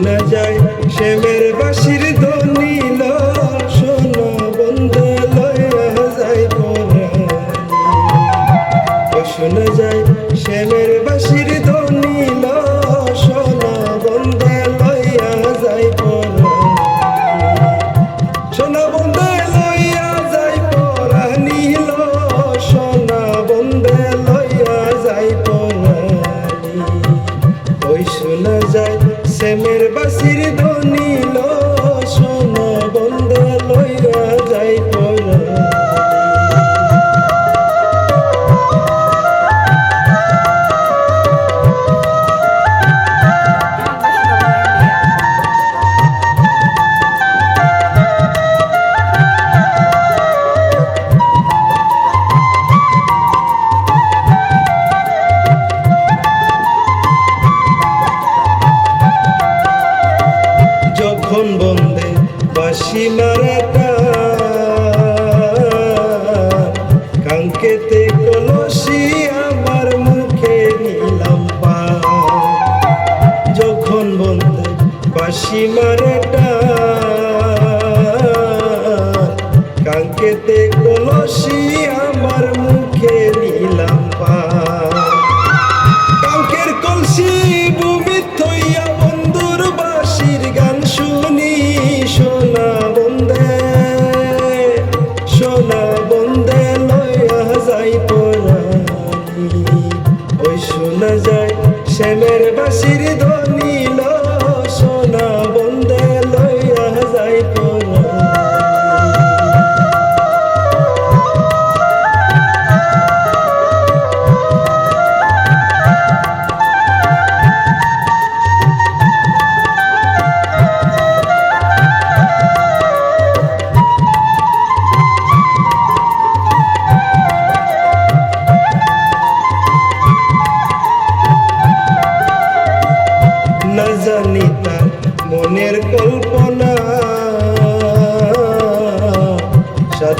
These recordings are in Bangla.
শোনা যায়। শ্যামের বাসির ধ্বনি শোনা বন্ধে, লয়া যায় শোনা যায়, শ্যামের বাসির ধ্বনি শোনা লয়া বন্ধে শোনা যায় শ্যামের বাসির ধ্বনি বাসি মারাটা কাঙ্কেতে কলসি আমার মুখে নিলাম যখন বন্ধু বাসি মারাটা কাঙ্কেতে কলসি আমার শ্যামের বাসির মনের কল্পনা। সাত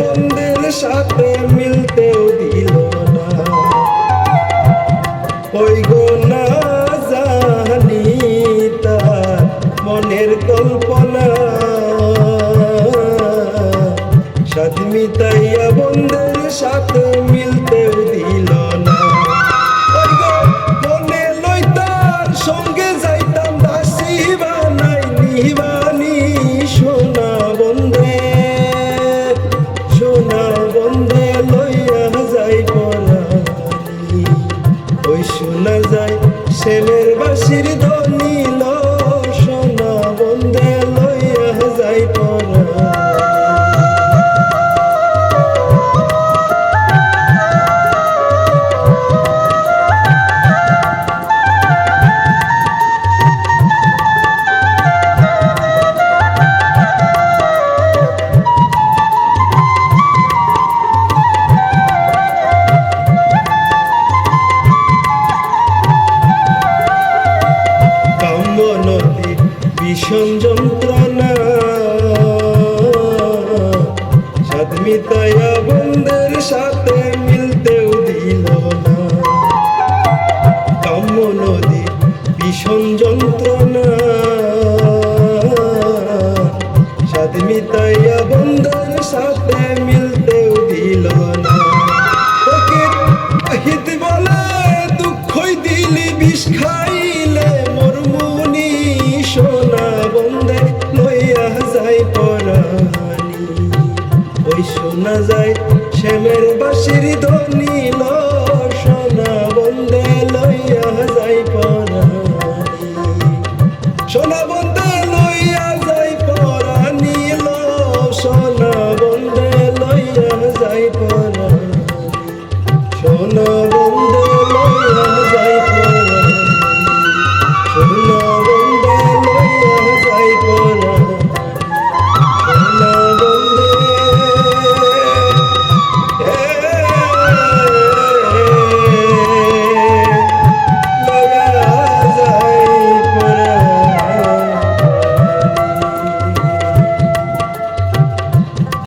বন্ধের সাথে মিলতেও দিল না। ওই গো না জানি তার মনের কল্পনা। সাত মিতাইয়া শ্যামের বাসির ভীষণ যন্ত্রণা সাদমিতায়া বন্ধের সাথে মিলতেও দিল না। কাম্য নদী ভীষণ যন্ত্রণা। কাহানি ওই শোনা যায় শ্যামের বাসির ধ্বনি ল সোনা বন্দে লইয়া যাই পরানি সোনা বন্দে লইয়া যাই পরানি নীল সোনা বন্দে লইয়া যাই পরানি সোনা বন্দে